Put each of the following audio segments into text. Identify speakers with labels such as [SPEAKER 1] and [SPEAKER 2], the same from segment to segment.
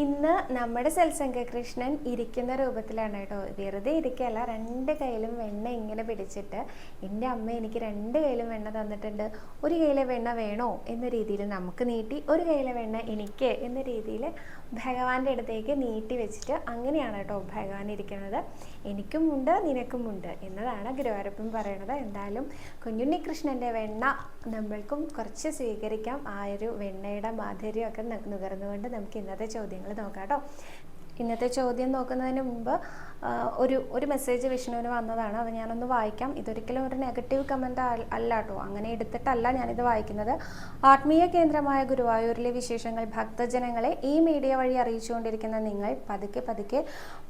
[SPEAKER 1] ഇന്ന് നമ്മുടെ സത്സംഗകൃഷ്ണൻ ഇരിക്കുന്ന രൂപത്തിലാണ് കേട്ടോ. വെറുതെ ഇരിക്കുകയല്ല രണ്ട് കയ്യിലും വെണ്ണ ഇങ്ങനെ പിടിച്ചിട്ട് എന്റെ അമ്മ എനിക്ക് രണ്ട് കയ്യിലും വെണ്ണ തന്നിട്ടുണ്ട്. ഒരു കയ്യിലെ വെണ്ണ വേണോ എന്ന രീതിയിൽ നമുക്ക് നീട്ടി ഒരു കയ്യിലെ വെണ്ണ എനിക്ക് എന്ന രീതിയിൽ ഭഗവാന്റെ അടുത്തേക്ക് നീട്ടി വെച്ചിട്ട് അങ്ങനെയാണ് കേട്ടോ ഭഗവാൻ ഇരിക്കുന്നത്. എനിക്കുമുണ്ട് നിനക്കുമുണ്ട് എന്നതാണ് ഗുരുവായൂരപ്പൻ പറയണത്. എന്തായാലും കുഞ്ഞുണ്ണി കൃഷ്ണന്റെ വെണ്ണ നമ്മൾക്കും കുറച്ച് സ്വീകരിക്കാം. ആ ഒരു വെണ്ണയുടെ മാധുര്യമൊക്കെ നുകർന്നുകൊണ്ട് നമുക്ക് ഇന്നത്തെ ചോദ്യങ്ങൾ നോക്കാം കേട്ടോ. ഇന്നത്തെ ചോദ്യം നോക്കുന്നതിന് മുമ്പ് ഒരു ഒരു മെസ്സേജ് വിഷ്ണുവിന് വന്നതാണ്. അത് ഞാനൊന്ന് വായിക്കാം. ഇതൊരിക്കലും ഒരു നെഗറ്റീവ് കമന്റ് അല്ല കേട്ടോ അങ്ങനെ എടുത്തിട്ടല്ല ഞാനിത് വായിക്കുന്നത്. ആത്മീയ കേന്ദ്രമായ ഗുരുവായൂരിലെ വിശേഷങ്ങൾ ഭക്തജനങ്ങളെ ഈ മീഡിയ വഴി അറിയിച്ചുകൊണ്ടിരിക്കുന്ന നിങ്ങൾ പതുക്കെ പതുക്കെ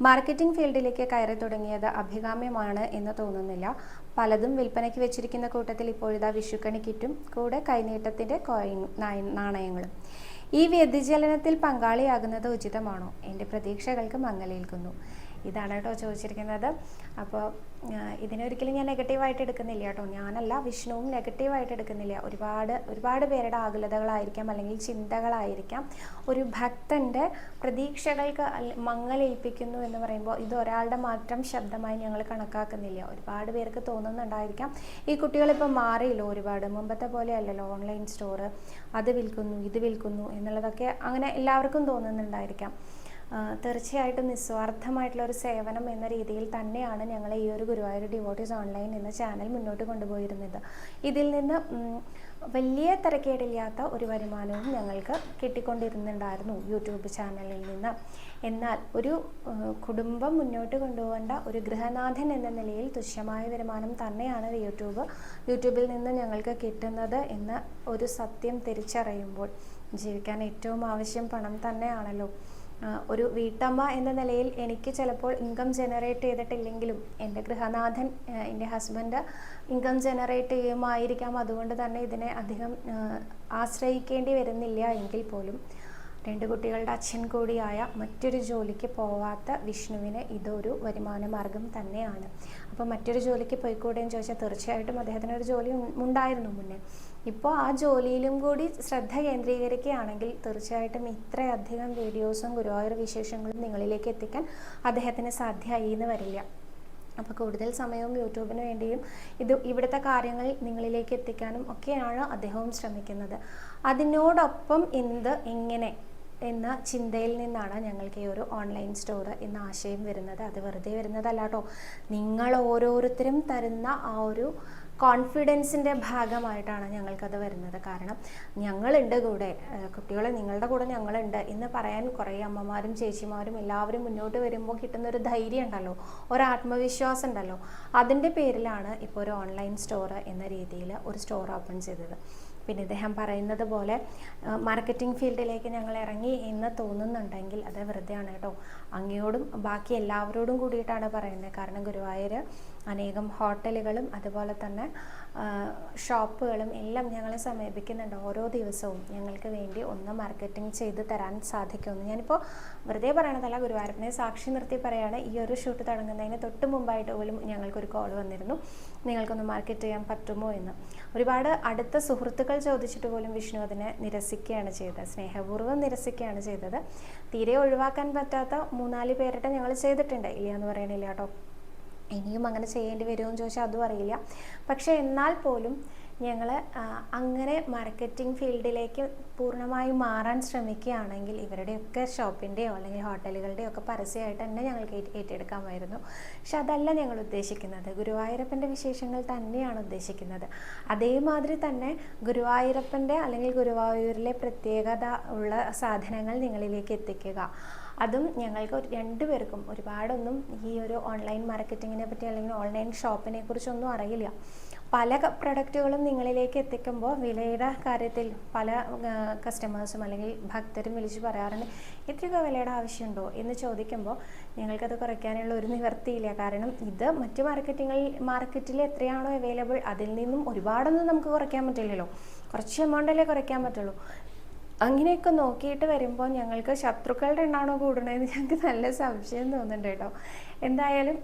[SPEAKER 1] മാർക്കറ്റിംഗ് ഫീൽഡിലേക്ക് കയറി തുടങ്ങിയത് അഭികാമ്യമാണ് എന്ന് തോന്നുന്നില്ല. പലതും വിൽപ്പനയ്ക്ക് വെച്ചിരിക്കുന്ന കൂട്ടത്തിൽ ഇപ്പോഴിതാ വിഷുക്കണി കിറ്റും കൂടെ കൈനീട്ടത്തിന്റെ കോയിൻ നാണയങ്ങളും. ഈ വ്യതിചലനത്തിൽ പങ്കാളിയാകുന്നത് ഉചിതമാണോ? എന്റെ പ്രതീക്ഷകൾക്ക് മങ്ങലേൽക്കുന്നു. ഇതാണ് കേട്ടോ ചോദിച്ചിരിക്കുന്നത്. അപ്പോൾ ഇതിനൊരിക്കലും ഞാൻ നെഗറ്റീവായിട്ട് എടുക്കുന്നില്ല കേട്ടോ. ഞാനല്ല വിഷ്ണുവും നെഗറ്റീവായിട്ട് എടുക്കുന്നില്ല. ഒരുപാട് ഒരുപാട് പേരുടെ ആകുലതകളായിരിക്കാം അല്ലെങ്കിൽ ചിന്തകളായിരിക്കാം. ഒരു ഭക്തന്റെ പ്രതീക്ഷകൾക്ക് മങ്ങലേൽപ്പിക്കുന്നു എന്ന് പറയുമ്പോൾ ഇത് ഒരാളുടെ മാത്രം ശബ്ദമായി ഞങ്ങൾ കണക്കാക്കുന്നില്ല. ഒരുപാട് പേർക്ക് തോന്നുന്നുണ്ടായിരിക്കാം. ഈ കുട്ടികളിപ്പോൾ മാറിയല്ലോ ഒരുപാട്. മുമ്പത്തെ പോലെ അല്ലല്ലോ ഓൺലൈൻ സ്റ്റോറ് അത് വിൽക്കുന്നു ഇത് വിൽക്കുന്നു എന്നുള്ളതൊക്കെ അങ്ങനെ എല്ലാവർക്കും തോന്നുന്നുണ്ടായിരിക്കാം. തീർച്ചയായിട്ടും നിസ്വാർത്ഥമായിട്ടുള്ള ഒരു സേവനം എന്ന രീതിയിൽ തന്നെയാണ് ഞങ്ങൾ ഈ ഒരു ഗുരുവായൂർ ഡിവോട്ടീസ് ഓൺലൈൻ എന്ന ചാനൽ മുന്നോട്ട് കൊണ്ടുപോയിരുന്നത്. ഇതിൽ നിന്ന് വലിയ തിരക്കേടില്ലാത്ത ഒരു വരുമാനവും ഞങ്ങൾക്ക് കിട്ടിക്കൊണ്ടിരുന്നുണ്ടായിരുന്നു യൂട്യൂബ് ചാനലിൽ നിന്ന്. എന്നാൽ ഒരു കുടുംബം മുന്നോട്ട് കൊണ്ടുപോകേണ്ട ഒരു ഗൃഹനാഥൻ എന്ന നിലയിൽ തുച്ഛമായ വരുമാനം തന്നെയാണ് യൂട്യൂബ് യൂട്യൂബിൽ നിന്ന് ഞങ്ങൾക്ക് കിട്ടുന്നത് എന്ന ഒരു സത്യം തിരിച്ചറിയുമ്പോൾ ജീവിക്കാൻ ഏറ്റവും ആവശ്യം പണം തന്നെയാണല്ലോ. ഒരു വീട്ടമ്മ എന്ന നിലയിൽ എനിക്ക് ചിലപ്പോൾ ഇൻകം ജനറേറ്റ് ചെയ്തിട്ടില്ലെങ്കിലും എന്റെ ഗൃഹനാഥൻ എന്റെ ഹസ്ബൻഡ് ഇൻകം ജനറേറ്റ് ചെയ്യുമായിരിക്കാം. അതുകൊണ്ട് തന്നെ ഇതിനെ അധികം ആശ്രയിക്കേണ്ടി വരുന്നില്ല എങ്കിൽ പോലും. രണ്ട് കുട്ടികളുടെ അച്ഛൻ കൂടിയായ മറ്റൊരു ജോലിക്ക് പോവാത്ത വിഷ്ണുവിന് ഇതൊരു വരുമാന മാർഗം തന്നെയാണ്. അപ്പോൾ മറ്റൊരു ജോലിക്ക് പോയിക്കൂടെയെന്ന് ചോദിച്ചാൽ തീർച്ചയായിട്ടും അദ്ദേഹത്തിനൊരു ജോലി ഉണ്ടായിരുന്നു മുന്നേ. ഇപ്പോൾ ആ ജോലിയിലും കൂടി ശ്രദ്ധ കേന്ദ്രീകരിക്കുകയാണെങ്കിൽ തീർച്ചയായിട്ടും ഇത്രയധികം വീഡിയോസും ഗുരുവായൂർ വിശേഷങ്ങളും നിങ്ങളിലേക്ക് എത്തിക്കാൻ അദ്ദേഹത്തിന് സാധ്യമായി എന്ന് വരില്ല. അപ്പോൾ കൂടുതൽ സമയവും യൂട്യൂബിന് വേണ്ടിയും ഇത് ഇവിടുത്തെ കാര്യങ്ങൾ നിങ്ങളിലേക്ക് എത്തിക്കാനും ഒക്കെയാണ് അദ്ദേഹവും ശ്രമിക്കുന്നത്. അതിനോടൊപ്പം എന്ത് എങ്ങനെ എന്ന ചിന്തയിൽ നിന്നാണ് ഞങ്ങൾക്ക് ഈ ഒരു ഓൺലൈൻ സ്റ്റോർ എന്ന ആശയം വരുന്നത്. അത് വെറുതെ വരുന്നതല്ല കേട്ടോ. നിങ്ങൾ ഓരോരുത്തരും തരുന്ന ആ ഒരു കോൺഫിഡൻസിന്റെ ഭാഗമായിട്ടാണ് ഞങ്ങൾക്കത് വരുന്നത്. കാരണം ഞങ്ങളുണ്ട് കൂടെ കുട്ടികളെ നിങ്ങളുടെ കൂടെ ഞങ്ങളുണ്ട് എന്ന് പറയാൻ കുറേ അമ്മമാരും ചേച്ചിമാരും എല്ലാവരും മുന്നോട്ട് വരുമ്പോൾ കിട്ടുന്ന ഒരു ധൈര്യം ഉണ്ടല്ലോ ഒരു ആത്മവിശ്വാസം ഉണ്ടല്ലോ. അതിന്റെ പേരിലാണ് ഇപ്പോൾ ഒരു ഓൺലൈൻ സ്റ്റോർ എന്ന രീതിയിൽ ഒരു സ്റ്റോർ ഓപ്പൺ ചെയ്തത്. പിന്നെ ഇദ്ദേഹം പറയുന്നത് പോലെ മാർക്കറ്റിംഗ് ഫീൽഡിലേക്ക് ഞങ്ങൾ ഇറങ്ങി എന്ന് തോന്നുന്നുണ്ടെങ്കിൽ അത് വെറുതെയാണ് കേട്ടോ. അങ്ങയോടും ബാക്കി എല്ലാവരോടും കൂടിയിട്ടാണ് പറയുന്നത്. കാരണം ഗുരുവായൂർ അനേകം ഹോട്ടലുകളും അതുപോലെ തന്നെ ഷോപ്പുകളും എല്ലാം ഞങ്ങളെ സമീപിക്കുന്നുണ്ട്. ഓരോ ദിവസവും ഞങ്ങൾക്ക് വേണ്ടി ഒന്ന് മാർക്കറ്റിംഗ് ചെയ്ത് തരാൻ സാധിക്കുമെന്ന്. ഞാനിപ്പോൾ വെറുതെ പറയണതല്ല ഗുരുവായൂരപ്പനെ സാക്ഷി നിർത്തി പറയാണ്. ഈ ഒരു ഷൂട്ട് തുടങ്ങുന്നതിന് തൊട്ട് മുമ്പായിട്ട് പോലും ഞങ്ങൾക്കൊരു കോൾ വന്നിരുന്നു. നിങ്ങൾക്കൊന്ന് മാർക്കറ്റ് ചെയ്യാൻ പറ്റുമോ എന്ന്. ഒരുപാട് അടുത്ത സുഹൃത്തുക്കൾ ചോദിച്ചിട്ട് പോലും വിഷ്ണു അതിനെ നിരസിക്കുകയാണ് ചെയ്തത്. സ്നേഹപൂർവം നിരസിക്കുകയാണ് ചെയ്തത്. തീരെ ഒഴിവാക്കാൻ പറ്റാത്ത മൂന്നാൽ പേരുടെ ഞങ്ങൾ ചെയ്തിട്ടുണ്ട്. ഇല്ല എന്ന് പറയണില്ല കേട്ടോ. ഇനിയും അങ്ങനെ ചെയ്യേണ്ടി വരുമോ എന്ന് ചോദിച്ചാൽ അതും അറിയില്ല. പക്ഷെ എന്നാൽ പോലും ഞങ്ങൾ അങ്ങനെ മാർക്കറ്റിംഗ് ഫീൽഡിലേക്ക് പൂർണമായും മാറാൻ ശ്രമിക്കുകയാണെങ്കിൽ ഇവരുടെയൊക്കെ ഷോപ്പിന്റെയോ അല്ലെങ്കിൽ ഹോട്ടലുകളുടെയോ ഒക്കെ പരസ്യമായിട്ട് തന്നെ ഞങ്ങൾക്ക് ഏറ്റ് ഏറ്റെടുക്കാമായിരുന്നു. പക്ഷെ അതല്ല ഞങ്ങൾ ഉദ്ദേശിക്കുന്നത്. ഗുരുവായൂരപ്പന്റെ വിശേഷങ്ങൾ തന്നെയാണ് ഉദ്ദേശിക്കുന്നത്. അതേമാതിരി തന്നെ ഗുരുവായൂരപ്പന്റെ അല്ലെങ്കിൽ ഗുരുവായൂരിലെ പ്രത്യേകത ഉള്ള സാധനങ്ങൾ നിങ്ങളിലേക്ക് എത്തിക്കുക. അതും ഞങ്ങൾക്ക് രണ്ടുപേർക്കും ഒരുപാടൊന്നും ഈ ഒരു ഓൺലൈൻ മാർക്കറ്റിങ്ങിനെ പറ്റി അല്ലെങ്കിൽ ഓൺലൈൻ ഷോപ്പിനെ കുറിച്ചൊന്നും അറിയില്ല. പല പ്രൊഡക്റ്റുകളും നിങ്ങളിലേക്ക് എത്തിക്കുമ്പോൾ വിലയുടെ കാര്യത്തിൽ പല കസ്റ്റമേഴ്സും അല്ലെങ്കിൽ ഭക്തരും വിളിച്ച് പറയാറുണ്ട് ഇത്രയൊക്കെ വിലയുടെ ആവശ്യമുണ്ടോ? എന്ന് ചോദിക്കുമ്പോൾ ഞങ്ങൾക്കത് കുറയ്ക്കാനുള്ള ഒരു നിവർത്തിയില്ല കാരണം ഇത് മറ്റ് മാർക്കറ്റിങ്ങിൽ മാർക്കറ്റിൽ എത്രയാണോ അവൈലബിൾ അതിൽ നിന്നും ഒരുപാടൊന്നും നമുക്ക് കുറയ്ക്കാൻ പറ്റില്ലല്ലോ. കുറച്ച് എമൗണ്ടല്ലേ കുറയ്ക്കാൻ പറ്റുള്ളൂ. അങ്ങനെയൊക്കെ നോക്കിയിട്ട് വരുമ്പോൾ ഞങ്ങൾക്ക് ശത്രുക്കളുടെ എണ്ണാണോ കൂടണതെന്ന് ഞങ്ങൾക്ക് നല്ല സംശയം തോന്നുന്നുണ്ട് കേട്ടോ. എന്തായാലും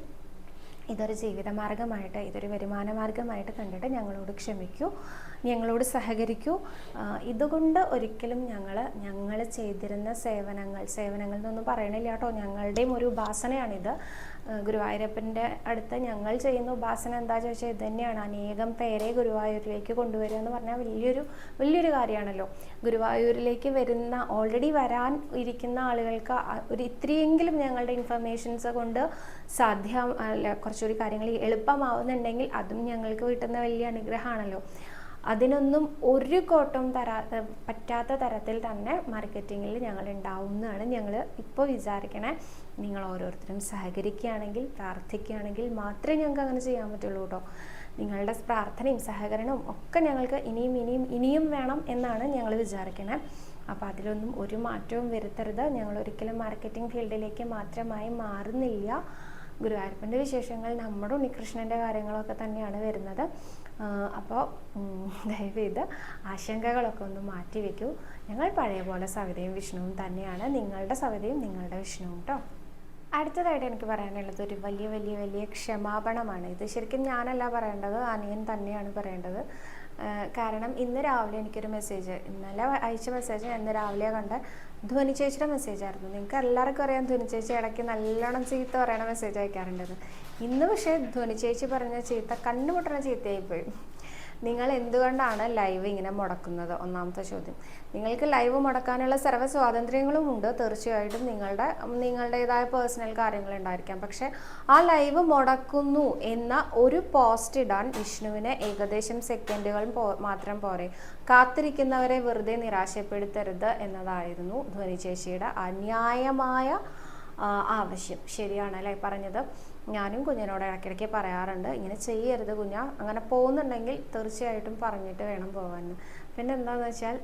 [SPEAKER 1] ഇതൊരു ജീവിതമാർഗമായിട്ട് ഇതൊരു വരുമാന മാർഗമായിട്ട് കണ്ടിട്ട് ഞങ്ങളോട് ക്ഷമിക്കൂ ഞങ്ങളോട് സഹകരിക്കൂ. ഇതുകൊണ്ട് ഒരിക്കലും ഞങ്ങൾ ഞങ്ങൾ ചെയ്തിരുന്ന സേവനങ്ങൾ സേവനങ്ങൾ എന്നൊന്നും പറയണില്ല കേട്ടോ. ഞങ്ങളുടെയും ഒരു ഉപാസനയാണിത്. ഗുരുവായൂരപ്പന്റെ അടുത്ത് ഞങ്ങൾ ചെയ്യുന്ന ഉപാസന എന്താ ചോദിച്ചാൽ ഇത് തന്നെയാണ്. അനേകം പേരെ ഗുരുവായൂരിലേക്ക് കൊണ്ടുവരിക എന്ന് പറഞ്ഞാൽ വലിയൊരു വലിയൊരു കാര്യമാണല്ലോ. ഗുരുവായൂരിലേക്ക് വരുന്ന ഓൾറെഡി വരാൻ ഇരിക്കുന്ന ആളുകൾക്ക് ഒരു ഇത്രയെങ്കിലും ഞങ്ങളുടെ ഇൻഫർമേഷൻസ് കൊണ്ട് സാധ്യ അല്ല കുറച്ചുകൂടി കാര്യങ്ങൾ എളുപ്പമാവുന്നുണ്ടെങ്കിൽ അതും ഞങ്ങൾക്ക് കിട്ടുന്ന വലിയ അനുഗ്രഹമാണല്ലോ. അതിനൊന്നും ഒരു കോട്ടവും തരാ പറ്റാത്ത തരത്തിൽ തന്നെ മാർക്കറ്റിങ്ങിൽ ഞങ്ങൾ ഉണ്ടാവും എന്നാണ് ഞങ്ങൾ ഇപ്പോൾ വിചാരിക്കണേ. നിങ്ങൾ ഓരോരുത്തരും സഹകരിക്കുകയാണെങ്കിൽ പ്രാർത്ഥിക്കുകയാണെങ്കിൽ മാത്രമേ ഞങ്ങൾക്ക് അങ്ങനെ ചെയ്യാൻ പറ്റുള്ളൂ കേട്ടോ. നിങ്ങളുടെ പ്രാർത്ഥനയും സഹകരണവും ഒക്കെ ഞങ്ങൾക്ക് ഇനിയും ഇനിയും ഇനിയും വേണം എന്നാണ് ഞങ്ങൾ വിചാരിക്കണേ. അപ്പോൾ അതിലൊന്നും ഒരു മാറ്റവും വരുത്തരുത്. ഞങ്ങൾ ഒരിക്കലും മാർക്കറ്റിംഗ് ഫീൽഡിലേക്ക് മാത്രമായി മാറുന്നില്ല. ഗുരുവായൂരപ്പന്റെ വിശേഷങ്ങൾ നമ്മുടെ ഉണ്ണികൃഷ്ണന്റെ കാര്യങ്ങളൊക്കെ തന്നെയാണ് വരുന്നത്. അപ്പോൾ ദയവേത് ആശങ്കകളൊക്കെ ഒന്ന് മാറ്റി വെക്കൂ ഞങ്ങൾ പഴയ പോലെ സവിതയും വിഷ്ണുവും തന്നെയാണ്. നിങ്ങളുടെ സവിതയും നിങ്ങളുടെ വിഷ്ണുവും കേട്ടോ. അടുത്തതായിട്ട് എനിക്ക് പറയാനുള്ളത് ഒരു വലിയ വലിയ വലിയ ക്ഷമാപണമാണ്. ഇത് ശരിക്കും ഞാനല്ല പറയേണ്ടത് അനിയൻ തന്നെയാണ് പറയേണ്ടത്. കാരണം ഇന്ന് രാവിലെ എനിക്കൊരു മെസ്സേജ് ഇന്നലെ അയച്ച മെസ്സേജ് ഞാൻ ഇന്ന് രാവിലെ കണ്ട ധ്വനി ചേച്ചിയുടെ മെസ്സേജായിരുന്നു നിങ്ങൾക്ക് എല്ലാവർക്കും അറിയാം ധ്വനി ചേച്ചി ഇടയ്ക്ക് നല്ലോണം ചീത്ത പറയണ മെസ്സേജ് അയക്കാറുണ്ടത് ഇന്ന് പക്ഷേ ധ്വനി ചേച്ചി പറഞ്ഞ ചീത്ത കണ്ണുമുട്ടണ ചീത്തയായിപ്പോയി. നിങ്ങൾ എന്തുകൊണ്ടാണ് ലൈവ് ഇങ്ങനെ മുടക്കുന്നത്? ഒന്നാമത്തെ ചോദ്യം. നിങ്ങൾക്ക് ലൈവ് മുടക്കാനുള്ള സർവ സ്വാതന്ത്ര്യങ്ങളും ഉണ്ട്. തീർച്ചയായിട്ടും നിങ്ങളുടെ നിങ്ങളുടേതായ പേഴ്സണൽ കാര്യങ്ങൾ ഉണ്ടായിരിക്കാം. പക്ഷേ ആ ലൈവ് മുടക്കുന്നു എന്ന ഒരു പോസ്റ്റ് ഇടാൻ വിഷ്ണുവിന് ഏകദേശം സെക്കൻഡുകൾ മാത്രം പോരെ. കാത്തിരിക്കുന്നവരെ വെറുതെ നിരാശപ്പെടുത്തരുത് എന്നതായിരുന്നു ധ്വനി അന്യായമായ ആവശ്യം. ആവശ്യം ശരിയാണല്ലേ പറഞ്ഞത്? ഞാനും കുഞ്ഞിനോട് ഇടയ്ക്കിടയ്ക്ക് പറയാറുണ്ട് ഇങ്ങനെ ചെയ്യരുത് കുഞ്ഞ അങ്ങനെ പോകുന്നുണ്ടെങ്കിൽ തീർച്ചയായിട്ടും പറഞ്ഞിട്ട് വേണം പോകാൻ പിന്നെ എന്താണെന്ന് വെച്ചാൽ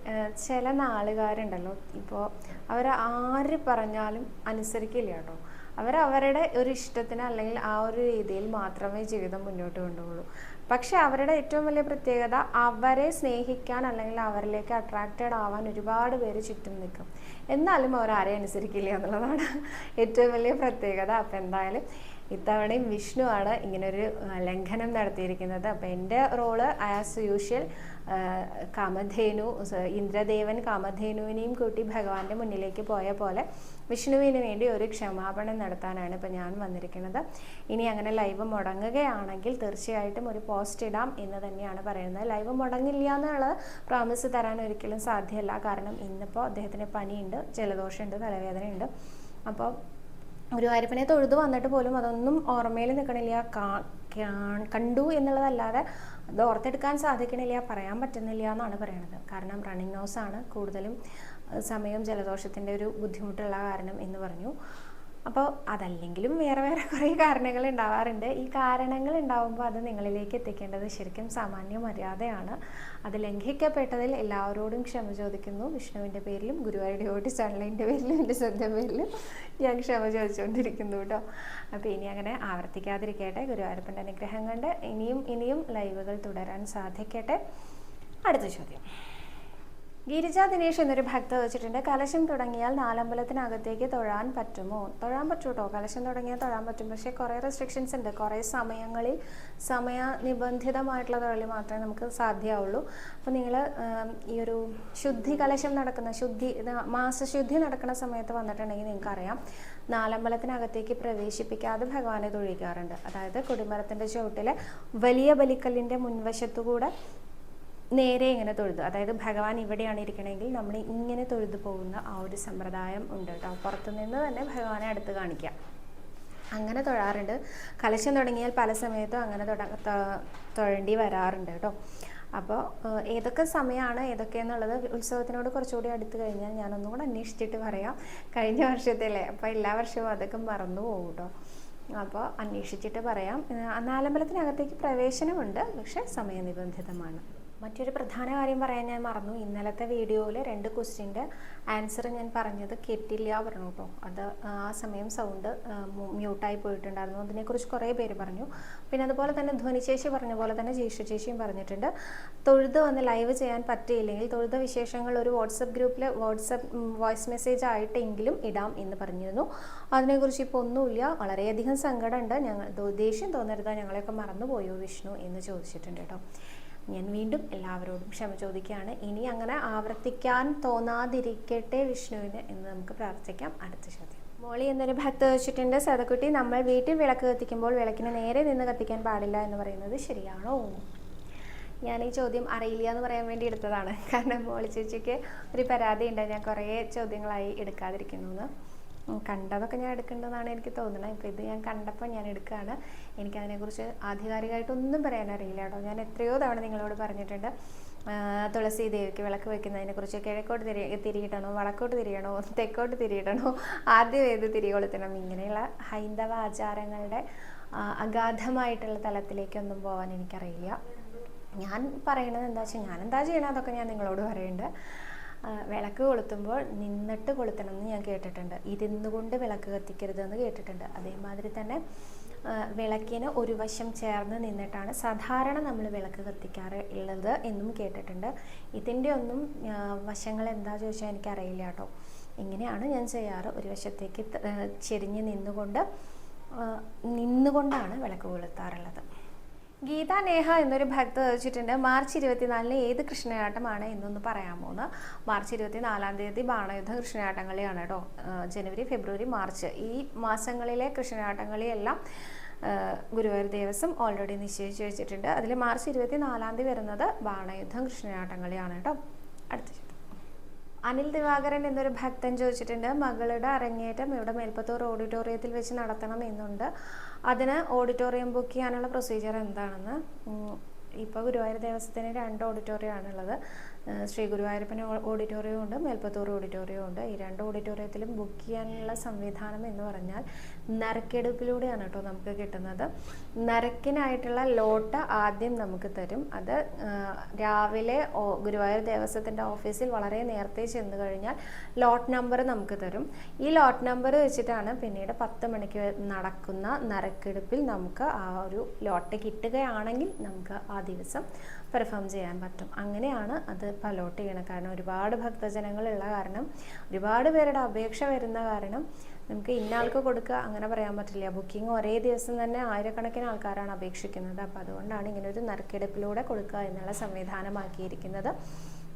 [SPEAKER 1] ചില നാളുകാരുണ്ടല്ലോ ഇപ്പോൾ അവർ ആര് പറഞ്ഞാലും അനുസരിക്കില്ല കേട്ടോ. അവരവരുടെ ഒരു ഇഷ്ടത്തിന് അല്ലെങ്കിൽ ആ ഒരു രീതിയിൽ മാത്രമേ ജീവിതം മുന്നോട്ട് കൊണ്ടുപോകൂ പക്ഷെ അവരുടെ ഏറ്റവും വലിയ പ്രത്യേകത അവരെ സ്നേഹിക്കാൻ അല്ലെങ്കിൽ അവരിലേക്ക് അട്രാക്റ്റഡ് ആവാൻ ഒരുപാട് പേര് ചുറ്റും നിൽക്കും. എന്നാലും അവർ ആരെയും അനുസരിക്കില്ല എന്നുള്ളതാണ് ഏറ്റവും വലിയ പ്രത്യേകത. അപ്പം എന്തായാലും ഇത്തവണയും വിഷ്ണു ആണ് ഇങ്ങനൊരു ലംഘനം നടത്തിയിരിക്കുന്നത്. അപ്പം എന്റെ role as usual Kamadhenu Indradevan കാമധേനുവിനെയും കൂട്ടി ഭഗവാന്റെ മുന്നിലേക്ക് പോയ പോലെ വിഷ്ണുവിന് വേണ്ടി ഒരു ക്ഷമാപണം നടത്താനാണ് ഇപ്പം ഞാൻ വന്നിരിക്കുന്നത്. ഇനി അങ്ങനെ ലൈവ് മുടങ്ങുകയാണെങ്കിൽ തീർച്ചയായിട്ടും ഒരു പോസ്റ്റ് ഇടാം എന്ന് തന്നെയാണ് പറയുന്നത്. ലൈവ് മുടങ്ങില്ല എന്നുള്ള പ്രോമിസ് തരാൻ ഒരിക്കലും സാധ്യമല്ല. കാരണം ഇന്നിപ്പോൾ അദ്ദേഹത്തിന് പനിയുണ്ട് ജലദോഷമുണ്ട് തലവേദനയുണ്ട്. അപ്പോൾ ഗുരുവായൂരപ്പനെ തൊഴുതു വന്നിട്ട് പോലും അതൊന്നും ഓർമ്മയിൽ നിൽക്കണില്ല. കണ്ടു എന്നുള്ളതല്ലാതെ അത് ഓർത്തെടുക്കാൻ സാധിക്കണില്ല പറയാൻ പറ്റുന്നില്ല എന്നാണ് പറയണത്. കാരണം റണ്ണിങ് ആണ് കൂടുതലും സമയം ജലദോഷത്തിന്റെ ഒരു ബുദ്ധിമുട്ടുള്ള കാരണം എന്ന് പറഞ്ഞു. അപ്പോൾ അതല്ലെങ്കിലും വേറെ വേറെ കുറേ കാരണങ്ങൾ ഉണ്ടാവാറുണ്ട്. ഈ കാരണങ്ങൾ ഉണ്ടാവുമ്പോൾ അത് നിങ്ങളിലേക്ക് എത്തിക്കേണ്ടത് ശരിക്കും സാമാന്യ മര്യാദയാണ്. അത് ലംഘിക്കപ്പെട്ടതിൽ എല്ലാവരോടും ക്ഷമ ചോദിക്കുന്നു. വിഷ്ണുവിന്റെ പേരിലും ഗുരുവായൂർ ഡിവോട്ടി സൺലൈന്റെ പേരിലും എന്റെ സ്വന്തം പേരിലും ഞാൻ ക്ഷമ ചോദിച്ചുകൊണ്ടിരിക്കുന്നു കേട്ടോ. അപ്പോൾ ഇനി അങ്ങനെ ആവർത്തിക്കാതിരിക്കട്ടെ. ഗുരുവായൂരപ്പന്റെ അനുഗ്രഹം കൊണ്ട് ഇനിയും ഇനിയും ലൈവുകൾ തുടരാൻ സാധിക്കട്ടെ. അടുത്ത ചോദ്യം. ഗിരിജ ദിനേഷ് എന്നൊരു ഭക്ത വെച്ചിട്ടുണ്ട്. കലശം തുടങ്ങിയാൽ നാലമ്പലത്തിനകത്തേക്ക് തൊഴാൻ പറ്റുമോ? തൊഴാൻ പറ്റൂട്ടോ കലശം തുടങ്ങിയാൽ തൊഴാൻ പറ്റും. പക്ഷേ കുറേ റെസ്ട്രിക്ഷൻസ് ഉണ്ട്. കുറേ സമയങ്ങളിൽ സമയ നിബന്ധിതമായിട്ടുള്ള തൊഴിൽ മാത്രമേ നമുക്ക് സാധ്യമാവുള്ളൂ അപ്പോൾ നിങ്ങൾ ഈ ഒരു ശുദ്ധി കലശം നടക്കുന്ന ശുദ്ധി മാസശുദ്ധി നടക്കുന്ന സമയത്ത് വന്നിട്ടുണ്ടെങ്കിൽ നിങ്ങൾക്കറിയാം. നാലമ്പലത്തിനകത്തേക്ക് പ്രവേശിപ്പിക്കാതെ ഭഗവാനെ തൊഴിക്കാറുണ്ട് അതായത് കൊടിമരത്തിന്റെ ചുവട്ടിലെ വലിയ ബലിക്കല്ലിന്റെ മുൻവശത്തുകൂടെ നേരെ ഇങ്ങനെ തൊഴുതു. അതായത് ഭഗവാൻ ഇവിടെയാണ് ഇരിക്കണമെങ്കിൽ നമ്മൾ ഇങ്ങനെ തൊഴുതു പോകുന്ന ആ ഒരു സമ്പ്രദായം ഉണ്ട് കേട്ടോ. പുറത്തുനിന്ന് തന്നെ ഭഗവാനെ അടുത്ത് കാണിക്കാം. അങ്ങനെ തൊഴാറുണ്ട്. കലശം തുടങ്ങിയാൽ പല സമയത്തും അങ്ങനെ തൊഴേണ്ടി വരാറുണ്ട് കേട്ടോ. അപ്പോൾ ഏതൊക്കെ സമയമാണ് ഏതൊക്കെ എന്നുള്ളത് ഉത്സവത്തിനോട് കുറച്ചുകൂടി അടുത്ത് കഴിഞ്ഞാൽ ഞാനൊന്നും കൂടെ അന്വേഷിച്ചിട്ട് പറയാം. കഴിഞ്ഞ വർഷത്തിലെ. അപ്പോൾ എല്ലാ വർഷവും അതൊക്കെ മറന്നു പോകും കേട്ടോ. അപ്പോൾ അന്വേഷിച്ചിട്ട് പറയാം. നാലമ്പലത്തിനകത്തേക്ക് പ്രവേശനമുണ്ട്. പക്ഷേ സമയനിബന്ധിതമാണ്. മറ്റൊരു പ്രധാന കാര്യം പറയാൻ ഞാൻ മറന്നു. ഇന്നലത്തെ വീഡിയോയിൽ രണ്ട് ക്വസ്റ്റ്യന്റെ ആൻസർ ഞാൻ പറഞ്ഞത് കേട്ടില്ല പറഞ്ഞു കേട്ടോ. അത് ആ സമയം സൗണ്ട് മ്യൂട്ടായി പോയിട്ടുണ്ടായിരുന്നു. അതിനെക്കുറിച്ച് കുറേ പേര് പറഞ്ഞു. പിന്നെ അതുപോലെ തന്നെ ധ്വനിശേഷി പറഞ്ഞ പോലെ തന്നെ ചേച്ചിയും പറഞ്ഞിട്ടുണ്ട്. തൊഴുത് വന്ന് ലൈവ് ചെയ്യാൻ പറ്റിയില്ലെങ്കിൽ തൊഴുത വിശേഷങ്ങൾ ഒരു വാട്സപ്പ് ഗ്രൂപ്പിൽ വാട്സപ്പ് വോയിസ് മെസ്സേജ് ആയിട്ടെങ്കിലും ഇടാം എന്ന് പറഞ്ഞിരുന്നു. അതിനെക്കുറിച്ച് ഇപ്പോൾ ഒന്നുമില്ല. വളരെയധികം സങ്കടമുണ്ട്. ഞങ്ങൾ ദേഷ്യം തോന്നരുത്. ഞങ്ങളെയൊക്കെ മറന്നുപോയോ വിഷ്ണു എന്ന് ചോദിച്ചിട്ടുണ്ട് കേട്ടോ. ഞാൻ വീണ്ടും എല്ലാവരോടും ക്ഷമ ചോദിക്കുകയാണ്. ഇനി അങ്ങനെ ആവർത്തിക്കാൻ തോന്നാതിരിക്കട്ടെ വിഷ്ണുവിന് എന്ന് നമുക്ക് പ്രാർത്ഥിക്കാം. അടുത്ത ചോദ്യം. മോളി എന്നൊരു ഭക്ത വെച്ചിട്ടുണ്ട് സതക്കുട്ടി നമ്മൾ വീട്ടിൽ വിളക്ക് കത്തിക്കുമ്പോൾ വിളക്കിന് നേരെ നിന്ന് കത്തിക്കാൻ പാടില്ല എന്ന് പറയുന്നത് ശരിയാണോ? ഞാൻ ഈ ചോദ്യം അറിയില്ല എന്ന് പറയാൻ വേണ്ടി എടുത്തതാണ്. കാരണം മോളി ചേച്ചിക്ക് ഒരു പരാതി ഉണ്ട് ഞാൻ കുറേ ചോദ്യങ്ങളായി എടുക്കാതിരിക്കുന്നു എന്ന്. കണ്ടതൊക്കെ ഞാൻ എടുക്കേണ്ടതെന്നാണ് എനിക്ക് തോന്നുന്നത്. ഇപ്പോൾ ഇത് ഞാൻ കണ്ടപ്പോൾ ഞാൻ എടുക്കുകയാണ് എനിക്കതിനെക്കുറിച്ച് ആധികാരികമായിട്ടൊന്നും പറയാൻ അറിയില്ല കേട്ടോ. ഞാൻ എത്രയോ തവണ നിങ്ങളോട് പറഞ്ഞിട്ടുണ്ട്. തുളസി ദേവിക്ക് വിളക്ക് വെക്കുന്നതിനെക്കുറിച്ച് കിഴക്കോട്ട് തിരി തിരിയിടണോ വടക്കോട്ട് തിരിയണോ തെക്കോട്ട് തിരിയിടണോ ആദ്യം ഏത് തിരികൊളുത്തണം ഇങ്ങനെയുള്ള ഹൈന്ദവ ആചാരങ്ങളുടെ അഗാധമായിട്ടുള്ള തലത്തിലേക്കൊന്നും പോകാൻ എനിക്കറിയില്ല. ഞാൻ പറയണത് എന്താ വെച്ചാൽ ഞാൻ എന്താ ചെയ്യണം അതൊക്കെ ഞാൻ നിങ്ങളോട് പറയുന്നുണ്ട് വിളക്ക് കൊളുത്തുമ്പോൾ നിന്നിട്ട് കൊളുത്തണം എന്ന് ഞാൻ കേട്ടിട്ടുണ്ട്. ഇരുന്നു കൊണ്ട് വിളക്ക് കത്തിക്കരുതെന്ന് കേട്ടിട്ടുണ്ട്. അതേമാതിരി തന്നെ വിളക്കിന് ഒരു വശം ചേർന്ന് നിന്നിട്ടാണ് സാധാരണ നമ്മൾ വിളക്ക് കത്തിക്കാറ് ഉള്ളത് എന്നും കേട്ടിട്ടുണ്ട്. ഇതിന്റെ ഒന്നും വശങ്ങൾ എന്താ ചോദിച്ചാൽ എനിക്കറിയില്ല കേട്ടോ. ഇങ്ങനെയാണ് ഞാൻ ചെയ്യാറ്. ഒരു വശത്തേക്ക് ചെരിഞ്ഞ് നിന്നുകൊണ്ട് നിന്നുകൊണ്ടാണ് വിളക്ക് കൊളുത്താറുള്ളത്. ഗീത നേഹ എന്നൊരു ഭക്ത ചോദിച്ചിട്ടുണ്ട് മാർച്ച് ഇരുപത്തിനാലിന് ഏത് കൃഷ്ണയാട്ടമാണ് എന്നൊന്ന് പറയാമോ എന്ന് മാർച്ച് ഇരുപത്തിനാലാം തീയതി ബാണയുദ്ധ കൃഷ്ണയാട്ടങ്ങളിയാണ് കേട്ടോ. ജനുവരി ഫെബ്രുവരി മാർച്ച്. ഈ മാസങ്ങളിലെ കൃഷ്ണയാട്ടങ്ങളിയെല്ലാം ഗുരുവായൂർ ദേവസ്വം ഓൾറെഡി നിശ്ചയിച്ചു വെച്ചിട്ടുണ്ട്. അതിൽ മാർച്ച് ഇരുപത്തിനാലാം തീയതി വരുന്നത് ബാണയുദ്ധം കൃഷ്ണയാട്ടങ്ങളിയാണ് കേട്ടോ. അടുത്ത അനിൽ ദിവാകരൻ എന്നൊരു ഭക്തൻ ചോദിച്ചിട്ടുണ്ട് മകളുടെ അരങ്ങേറ്റം ഇവിടെ മേൽപ്പത്തൂർ ഓഡിറ്റോറിയത്തിൽ വെച്ച് നടത്തണം എന്നുണ്ട്. അതിന് ഓഡിറ്റോറിയം ബുക്ക് ചെയ്യാനുള്ള പ്രൊസീജിയർ എന്താണെന്ന് ഇപ്പോൾ ഗുരുവായൂർ ദേവസ്വത്തിന് രണ്ട് ഓഡിറ്റോറിയം ആണുള്ളത്. ശ്രീ ഗുരുവായൂരപ്പൻ ഓഡിറ്റോറിയം ഉണ്ട് മേൽപ്പത്തൂർ ഓഡിറ്റോറിയം ഉണ്ട്. ഈ രണ്ട് ഓഡിറ്റോറിയത്തിലും ബുക്ക് ചെയ്യാനുള്ള സംവിധാനം എന്ന് പറഞ്ഞാൽ നറുക്കെടുപ്പിലൂടെയാണ് കേട്ടോ നമുക്ക് കിട്ടുന്നത്. നറുക്കിനായിട്ടുള്ള ലോട്ട് ആദ്യം നമുക്ക് തരും. അത് രാവിലെ ഗുരുവായൂർ ദേവസ്വത്തിന്റെ ഓഫീസിൽ വളരെ നേരത്തെ ചെന്ന് കഴിഞ്ഞാൽ ലോട്ട് നമ്പർ നമുക്ക് തരും. ഈ ലോട്ട് നമ്പർ വെച്ചിട്ടാണ് പിന്നീട് പത്ത് മണിക്ക് നടക്കുന്ന നറുക്കെടുപ്പിൽ നമുക്ക് ആ ഒരു ലോട്ട് കിട്ടുകയാണെങ്കിൽ നമുക്ക് ആ ദിവസം പെർഫോം ചെയ്യാൻ പറ്റും. അങ്ങനെയാണ് അത് പലോട്ട് ചെയ്യണം കാരണം ഒരുപാട് ഭക്തജനങ്ങളുള്ള കാരണം ഒരുപാട് പേരുടെ അപേക്ഷ വരുന്ന കാരണം നമുക്ക് ഇന്ന ആൾക്ക് കൊടുക്കുക അങ്ങനെ പറയാൻ പറ്റില്ല. ബുക്കിംഗ് ഒരേ ദിവസം തന്നെ ആയിരക്കണക്കിന് ആൾക്കാരാണ് അപേക്ഷിക്കുന്നത്. അപ്പോൾ അതുകൊണ്ടാണ് ഇങ്ങനെ ഒരു നറുക്കെടുപ്പിലൂടെ കൊടുക്കുക എന്നുള്ള സംവിധാനമാക്കിയിരിക്കുന്നത്.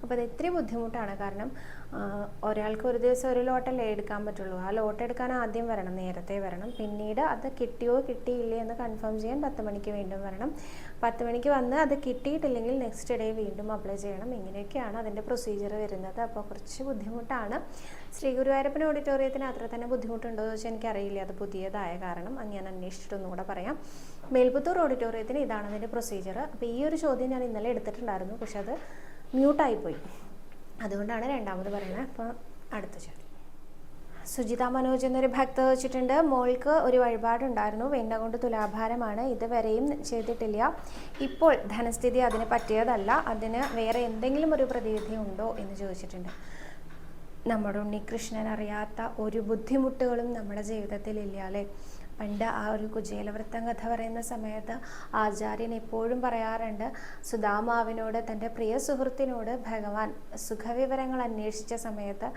[SPEAKER 1] അപ്പോൾ അത് ബുദ്ധിമുട്ടാണ്. കാരണം ഒരാൾക്ക് ഒരു ദിവസം ഒരു ലോട്ടല്ലേ എടുക്കാൻ പറ്റുള്ളൂ. ആ ലോട്ട് എടുക്കാൻ ആദ്യം വരണം നേരത്തെ വരണം. പിന്നീട് അത് കിട്ടിയോ കിട്ടിയില്ലേ എന്ന് കൺഫേം ചെയ്യാൻ പത്ത് മണിക്ക് വീണ്ടും വരണം. പത്ത് മണിക്ക് വന്ന് അത് കിട്ടിയിട്ടില്ലെങ്കിൽ നെക്സ്റ്റ് ഡേ വീണ്ടും അപ്ലൈ ചെയ്യണം. ഇങ്ങനെയൊക്കെയാണ് അതിന്റെ പ്രൊസീജിയർ വരുന്നത്. അപ്പോൾ കുറച്ച് ബുദ്ധിമുട്ടാണ്. ശ്രീ ഗുരുവായൂരപ്പൻ ഓഡിറ്റോറിയത്തിന് അത്ര തന്നെ ബുദ്ധിമുട്ടുണ്ടോ എന്ന് ചോദിച്ചാൽ എനിക്കറിയില്ല. അത് പുതിയതായ കാരണം. അത് ഞാൻ അന്വേഷിച്ചിട്ടൊന്നുകൂടെ പറയാം. മേൽപുത്തൂർ ഓഡിറ്റോറിയത്തിന് ഇതാണ് അതിന്റെ പ്രൊസീജിയർ അപ്പോൾ ഈ ഒരു ചോദ്യം ഞാൻ ഇന്നലെ എടുത്തിട്ടുണ്ടായിരുന്നു. പക്ഷെ അത് മ്യൂട്ടായിപ്പോയി. അതുകൊണ്ടാണ് രണ്ടാമത് പറയുന്നത്. അപ്പോൾ അടുത്ത ചോദ്യം. സുജിത മനോജ് എന്നൊരു ഭക്ത വെച്ചിട്ടുണ്ട് മോൾക്ക് ഒരു വഴിപാടുണ്ടായിരുന്നു. വെണ്ണ കൊണ്ട് തുലാഭാരമാണ്. ഇതുവരെയും ചെയ്തിട്ടില്ല. ഇപ്പോൾ ധനസ്ഥിതി അതിന് പറ്റിയതല്ല. അതിന് വേറെ എന്തെങ്കിലും ഒരു പ്രതിവിധി ഉണ്ടോ എന്ന് ചോദിച്ചിട്ടുണ്ട്. നമ്മുടെ ഉണ്ണികൃഷ്ണൻ അറിയാത്ത ഒരു ബുദ്ധിമുട്ടുകളും നമ്മുടെ ജീവിതത്തിൽ ഇല്ല അല്ലേ? പണ്ട് ആ ഒരു കുചേലവൃത്തം കഥ പറയുന്ന സമയത്ത് ആചാര്യൻ എപ്പോഴും പറയാറുണ്ട് സുധാമാവിനോട് തന്റെ പ്രിയ സുഹൃത്തിനോട് ഭഗവാൻ സുഖവിവരങ്ങൾ അന്വേഷിച്ച സമയത്ത്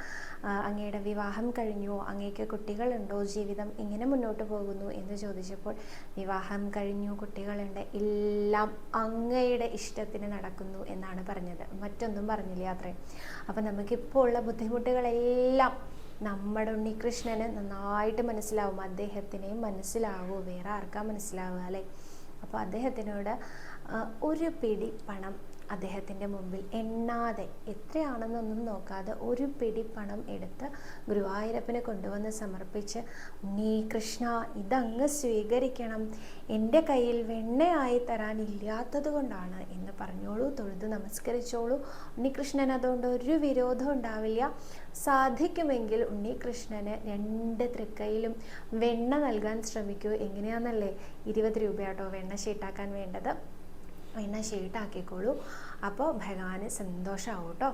[SPEAKER 1] അങ്ങയുടെ വിവാഹം കഴിഞ്ഞു. അങ്ങേക്ക് കുട്ടികളുണ്ടോ? ജീവിതം ഇങ്ങനെ മുന്നോട്ട് പോകുന്നു എന്ന് ചോദിച്ചപ്പോൾ വിവാഹം കഴിഞ്ഞു കുട്ടികളുണ്ട്. എല്ലാം അങ്ങയുടെ ഇഷ്ടത്തിന് നടക്കുന്നു എന്നാണ് പറഞ്ഞത്. മറ്റൊന്നും പറഞ്ഞില്ല അത്രയും. അപ്പം നമുക്കിപ്പോൾ ഉള്ള ബുദ്ധിമുട്ടുകളെല്ലാം നമ്മുടെ ഉണ്ണികൃഷ്ണന് നന്നായിട്ട് മനസ്സിലാവും. അദ്ദേഹത്തിനെയും മനസ്സിലാവൂ. വേറെ ആർക്കാ മനസ്സിലാവുക അല്ലേ? അപ്പോൾ അദ്ദേഹത്തിനോട് ഒരു പിടി പണം അദ്ദേഹത്തിന്റെ മുമ്പിൽ എണ്ണാതെ എത്രയാണെന്നൊന്നും നോക്കാതെ ഒരു പിടി പണം എടുത്ത് ഗുരുവായൂരപ്പനെ കൊണ്ടുവന്ന് സമർപ്പിച്ച് നീ കൃഷ്ണ ഇതങ്ങ് സ്വീകരിക്കണം. എന്റെ കയ്യിൽ വെണ്ണയായി തരാൻ ഇല്ലാത്തത് കൊണ്ടാണ് എന്ന് പറഞ്ഞോളൂ തൊഴുത് നമസ്കരിച്ചോളൂ. ഉണ്ണികൃഷ്ണൻ അതുകൊണ്ട് ഒരു വിരോധം ഉണ്ടാവില്ല. സാധിക്കുമെങ്കിൽ ഉണ്ണികൃഷ്ണന് രണ്ട് തൃക്കൈയിലും വെണ്ണ നൽകാൻ ശ്രമിക്കൂ. എങ്ങനെയാണെന്നല്ലേ ഇരുപത് രൂപയാട്ടോ വെണ്ണ ഷീട്ടാക്കാൻ വേണ്ടത്. വെണ്ണ ഷീട്ടാക്കിക്കോളൂ അപ്പോൾ ഭഗവാന് സന്തോഷമാവും കേട്ടോ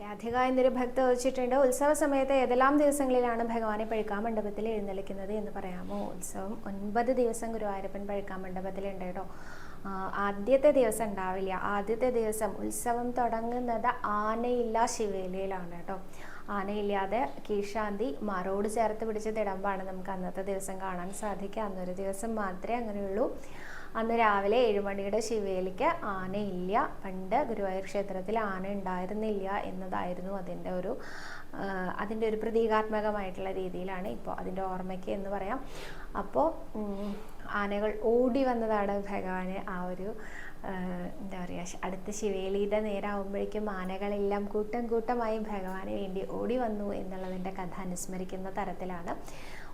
[SPEAKER 1] രാധിക എന്നൊരു ഭക്ത ചോദിച്ചിട്ടുണ്ട് ഉത്സവ സമയത്ത് ഏതെല്ലാം ദിവസങ്ങളിലാണ് ഭഗവാനെ പഴുക്കാൻ മണ്ഡപത്തിൽ എഴുന്നള്ളിക്കുന്നത് എന്ന് പറയാമോ? ഉത്സവം ഒൻപത് ദിവസം ഗുരുവായൂരപ്പൻ പഴുക്കാ മണ്ഡപത്തിലുണ്ട് കേട്ടോ. ആദ്യത്തെ ദിവസം ഉണ്ടാവില്ല. ആദ്യത്തെ ദിവസം ഉത്സവം തുടങ്ങുന്നത് ആനയില്ല ശിവേലയിലാണ് കേട്ടോ. ആനയില്ലാതെ കീശാന്തി മറോട് ചേർത്ത് പിടിച്ച തിടമ്പാണ് നമുക്ക് അന്നത്തെ ദിവസം കാണാൻ സാധിക്കുക. അന്നൊരു ദിവസം മാത്രമേ അങ്ങനെയുള്ളൂ. അന്ന് രാവിലെ ഏഴുമണിയുടെ ശിവേലിക്ക് ആനയില്ല. പണ്ട് ഗുരുവായൂർ ക്ഷേത്രത്തിൽ ആന ഉണ്ടായിരുന്നില്ല എന്നതായിരുന്നു അതിന്റെ ഒരു അതിന്റെ ഒരു പ്രതീകാത്മകമായിട്ടുള്ള രീതിയിലാണ് ഇപ്പോൾ അതിന്റെ ഓർമ്മയ്ക്ക് എന്ന് പറയാം. അപ്പോൾ ആനകൾ ഓടി വന്നതാണ് ഭഗവാന് ആ ഒരു എന്താ പറയുക അടുത്ത ശിവേലിയുടെ നേരാകുമ്പോഴേക്കും ആനകളെല്ലാം കൂട്ടം കൂട്ടമായി ഭഗവാന് വേണ്ടി ഓടി വന്നു എന്നുള്ളതിന്റെ കഥ അനുസ്മരിക്കുന്ന തരത്തിലാണ്.